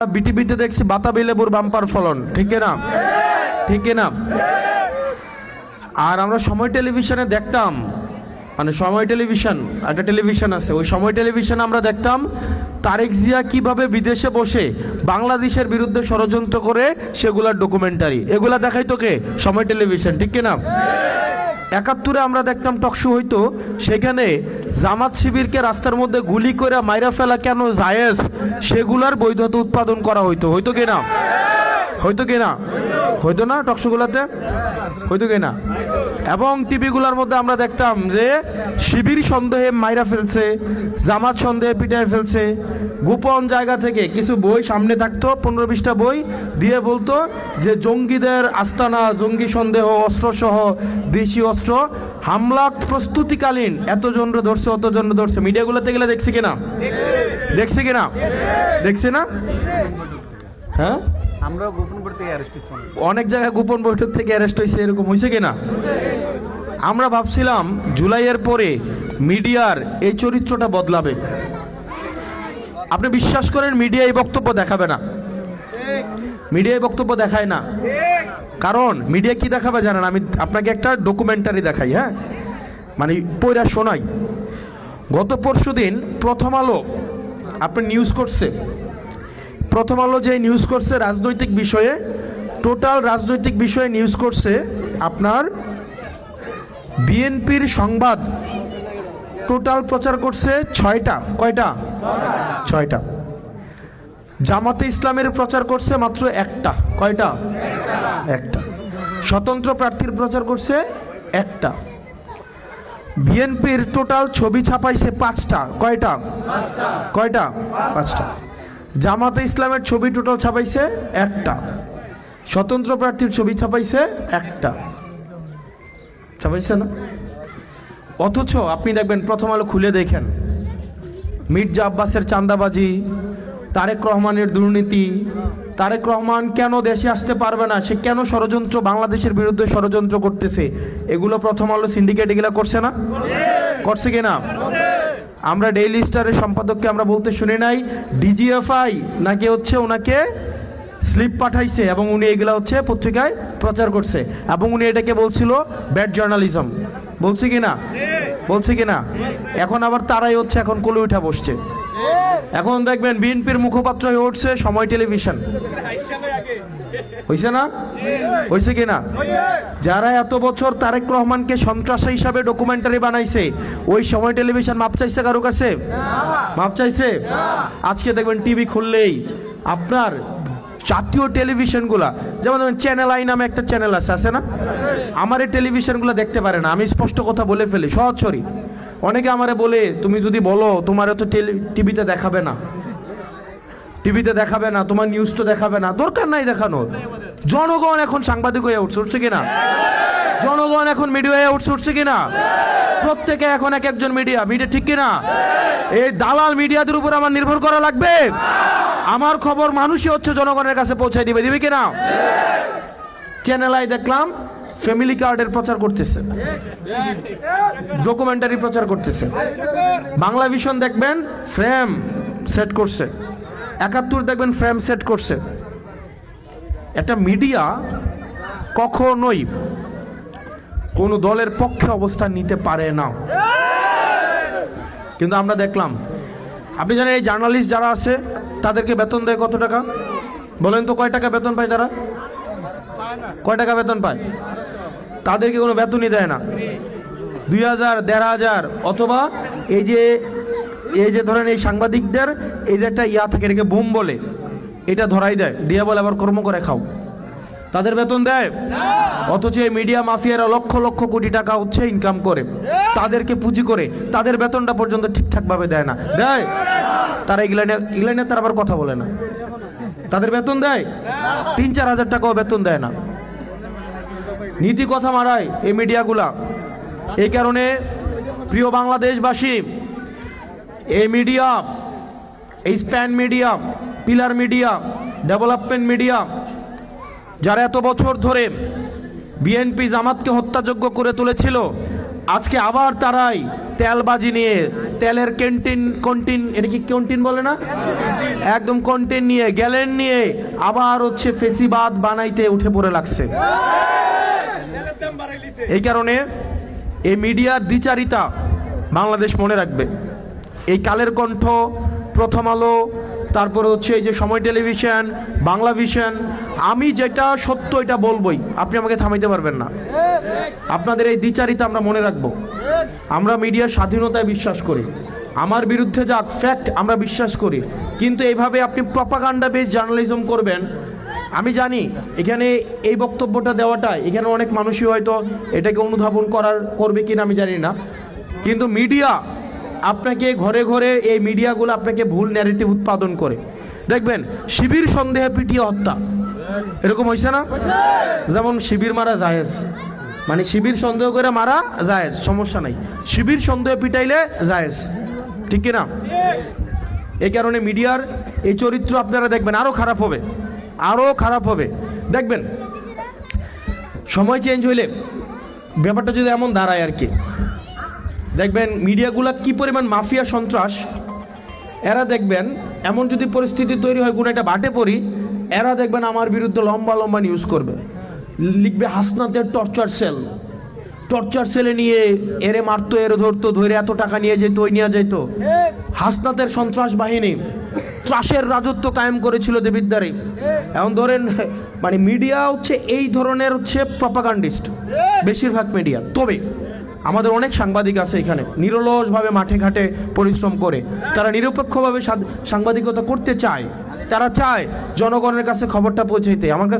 বিটিভিতে দেখছি বাতাবি লেবুর বাম্পার ফলন। ঠিক না ঠিক না আর আমরা সময় টেলিভিশনে দেখতাম মানে সময় টেলিভিশন, একটা টেলিভিশন আছে, ওই সময় টেলিভিশনে আমরা দেখতাম তারেক জিয়া কীভাবে বিদেশে বসে বাংলাদেশের বিরুদ্ধে ষড়যন্ত্র করে সেগুলার ডকুমেন্টারি এগুলা দেখাই তোকে সময় টেলিভিশন, ঠিক না একাত্তরে আমরা দেখতাম টকশো হইতো, সেখানে জামাত শিবিরকে রাস্তার মধ্যে গুলি করে মাইরা ফেলা কেন জায়েজ? সেগুলার বৈধতা উৎপাদন করা হইতো। হইতো কিনা হইতো কিনা হইতো না টকশোগুলাতে হইতো কিনা এবং টিভিগুলোর মধ্যে আমরা দেখতাম যে শিবির সন্দেহে মাইরা ফেলছে জামাত সন্দেহে পিটায় ফেলছে। গোপন জায়গা থেকে কিছু বই সামনে থাকতো পনেরো বিশটা বই দিয়ে বলতো যে জঙ্গিদের আস্তানা জঙ্গি সন্দেহ অস্ত্রসহ দেশি অস্ত্র হামলা প্রস্তুতিকালীন। এতজন ধরছে অতজন ধরছে। মিডিয়াগুলোতে গেলে দেখছি কিনা? দেখছি কিনা? দেখছি না? হ্যাঁ? আমরাও গোপন অ্যারেস্ট হয়েছি। অনেক জায়গায় গোপন বৈঠক থেকে অ্যারেস্ট হয়েছে এরকম হয়েছে কিনা? আমরা ভাবছিলাম জুলাইয়ের পরে মিডিয়ার এই চরিত্রটা বদলাবে। আপনি বিশ্বাস করেন মিডিয়া এই বক্তব্য দেখাবে না? মিডিয়া এই বক্তব্য দেখায় না। কারণ মিডিয়া কি দেখাবে জানেন? আমি আপনাকে একটা ডকুমেন্টারি দেখাই হ্যাঁ? মানে পয়রা শোনাই। গত পরশু দিন প্রথম আলো আপনি নিউজ করছে। প্রথম আলো যে নিউজ করছে রাজনৈতিক বিষয়ে টোটাল রাজনৈতিক বিষয়ে নিউজ করছে আপনার বিএনপির সংবাদ। টোটাল প্রচার করছে ছয়টা। কয়টা? ছয়টা। জামাতে ইসলামের প্রচার করছে মাত্র একটা। কয়টা? একটা। স্বতন্ত্র প্রার্থীর প্রচার করছে একটা। বিএনপির টোটাল ছবি ছাপাইছে পাঁচটা। কয়টা? কয়টা? পাঁচটা। জামাতে ইসলামের ছবি টোটাল ছাপাইছে একটা। স্বতন্ত্র প্রার্থীর ছবি ছাপাইছে একটা। ছাপাইছে না? অথচ আপনি দেখবেন প্রথম আলো খুলে দেখেন। মির্জা আব্বাসের চান্দাবাজি তারেক রহমানের দুর্নীতি। তারেক রহমান কেন দেশে আসতে পারবে না? সে কেন ষড়যন্ত্র বাংলাদেশের বিরুদ্ধে ষড়যন্ত্র করতেছে? এগুলো প্রথম আলো সিন্ডিকেট এগুলো করছে না? করছে কিনা? আমরা ডেইলি স্টারের সম্পাদককে আমরা বলতে শুনি নাই। ডিজিএফআই নাকি হচ্ছে ওনাকে স্লিপ পাঠাইছে এবং উনি এগুলা হচ্ছে পত্রিকায় প্রচার করছে। এবং উনি এটাকে বলছিল ব্যাড জার্নালিজম। বলছে কি না? বলছে কি না? এখন আবার তারাই হচ্ছে এখন কলে উঠা বসছে। এখন দেখবেন বিএনপির মুখপাত্র হয়ে উঠছে সময় টেলিভিশন। হয়েছে না? হয়েছে কি না? যারা এত বছর তারেক রহমানকে সন্ত্রাসী হিসাবে ডকুমেন্টারি বানাইছে ওই সময় টেলিভিশন মাপ চাইছে কারও কাছে? মাপ চাইছে? আজকে দেখবেন টিভি খুললেই আপনার জাতীয় টেলিভিশনগুলা যেমন চ্যানেল আই নামে একটা চ্যানেল আছে আছে না? আমার এই টেলিভিশনগুলো দেখতে পারে না, আমি স্পষ্ট কথা বলে ফেলি সহজরি অনেকে আমারে বলে, তুমি যদি বলো, তোমার তো টিভিতে দেখাবে না। টিভিতে দেখাবে না, তোমার নিউজ তো দেখাবে না। দরকার নাই দেখানোর। জনগণ এখন সাংবাদিক হয়ে উঠছে কিনা? জনগণ এখন মিডিয়া হয়ে উঠছে কিনা? প্রত্যেকে এখন এক একজন মিডিয়া মিডিয়া ঠিক কিনা? এই দালাল মিডিয়াদের উপর আমার নির্ভর করা লাগবে। আমার খবর মানুষই হচ্ছে জনগণের কাছে পৌঁছায় দিবে। দিবে কিনা চ্যানেল আই দেখলাম ফ্যামিলি কার্ডের প্রচার করতেছে। ডকুমেন্টারি প্রচার করতেছে। বাংলা ভিশন দেখবেন ফ্রেম সেট করছে। একাত্তর দেখবেন ফ্রেম সেট করছে। একটা মিডিয়া কখনোই কোনো দলের পক্ষে অবস্থান নিতে পারে না। কিন্তু আমরা দেখলাম, আপনি জানেন এই জার্নালিস্ট যারা আছে তাদেরকে বেতন দেয় কত টাকা? বলেন তো, কয় টাকা বেতন পায় তারা? কয় টাকা বেতন পায়? তাদেরকে কোনো বেতনই দেয় না। দুই হাজার, দেড় হাজার, অথবা এই যে এই যে ধরেন এই সাংবাদিকদের, এই যে একটা ইয়া থাকে, এটাকে বুম বলে, এটা ধরাই দেয়। দিয়ে বলে, আবার কর্ম করে খাও। তাদের বেতন দেয়? অথচ এই মিডিয়া মাফিয়ারা লক্ষ লক্ষ কোটি টাকা হচ্ছে ইনকাম করে। তাদেরকে পুঁজি করে, তাদের বেতনটা পর্যন্ত ঠিকঠাকভাবে দেয় না। দেয়? তারা এগুলা নিয়ে তারা আবার কথা বলে না। তাদের বেতন দেয়? তিন চার হাজার টাকাও বেতন দেয় না। নীতি কথা মারায় এই মিডিয়াগুলা। এই কারণে প্রিয় বাংলাদেশবাসী, এই মিডিয়া, এই span media, pillar media, development media, যারা এত বছর ধরে বিএনপি জামাতকে হত্যাযোগ্য করে তুলেছিল, আজকে আবার তারাই তেলবাজি নিয়ে, তেলের ক্যান্টিন কন্টিন এটা কি ক্যান্টিন বলে না? একদম কন্টিন নিয়ে গ্যালেন নিয়ে আবার হচ্ছে ফেসিবাদ বানাইতে উঠে পড়ে লাগছে। এই কারণে এই মিডিয়ার দ্বিচারিতা বাংলাদেশ মনে রাখবে। এই কালের কণ্ঠ, প্রথম আলো তারপরে হচ্ছে এই যে সময় টেলিভিশন, বাংলা ভিশন, আমি যেটা সত্য এটা বলবই, আপনি আমাকে থামাইতে পারবেন না। আপনাদের এই দ্বিচারিতা আমরা মনে রাখব। আমরা মিডিয়ার স্বাধীনতায় বিশ্বাস করি। আমার বিরুদ্ধে যা ফ্যাক্ট আমরা বিশ্বাস করি। কিন্তু এইভাবে আপনি প্রপাগান্ডা বেস জার্নালিজম করবেন, আমি জানি এখানে এই বক্তব্যটা দেওয়াটা এখানে অনেক মানুষই হয়তো এটাকে অনুধাবন করার, করবে কিনা আমি জানি না। কিন্তু মিডিয়া আপনাকে ঘরে ঘরে এই মিডিয়াগুলো আপনাকে ভুল ন্যারেটিভ উৎপাদন করে। দেখবেন, শিবির সন্দেহে পিটিয়ে হত্যা। এরকম হয়েছে না? যেমন শিবির মারা জায়েজ। মানে শিবির সন্দেহ করে মারা জায়েজ, সমস্যা নাই। শিবির সন্দেহ পিটাইলে জায়েজ। ঠিক কিনা? এই কারণে মিডিয়ার এই চরিত্র আপনারা দেখবেন আরও খারাপ হবে। আরও খারাপ হবে। দেখবেন, সময় চেঞ্জ হইলে ব্যাপারটা যদি এমন দাঁড়ায় আর কি দেখবেন মিডিয়াগুলা কি পরিমাণ মাফিয়া সন্ত্রাস? এরা দেখবেন, এমন যদি পরিস্থিতি তৈরি হয় কোনো একটা বাটে পড়ি এরা দেখবেন আমার বিরুদ্ধে লম্বা লম্বা নিউজ করবে। লিখবে হাসনাতের টর্চার সেল টর্চার সেলে নিয়ে এরে মারতো, এরে ধরতো, ধরে এত টাকা নিয়ে যেত, ওই নিয়ে যেত হাসনাতের সন্ত্রাস বাহিনী ত্রাসের রাজত্ব কায়েম করেছিল দেবিদ্বারে এখন ধরেন মানে মিডিয়া হচ্ছে এই ধরনের হচ্ছে প্রপাগান্ডিস্ট বেশিরভাগ মিডিয়া তবে আমাদের অনেক সাংবাদিক আছে এখানে, নিরলসভাবে মাঠে ঘাটে পরিশ্রম করে। তারা নিরপেক্ষভাবে সাংবাদিকতা করতে চায়। তারা চায় জনগণের কাছে খবরটা পৌঁছাইতে। আমার কাছে